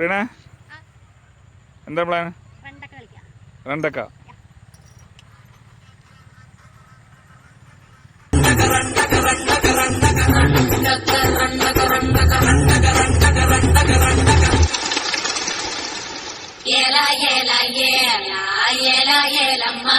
Riina എന്താ plan രണ്ടക്ക ఏలా ఏలా ఏలా ఏలా ఏలమ్మా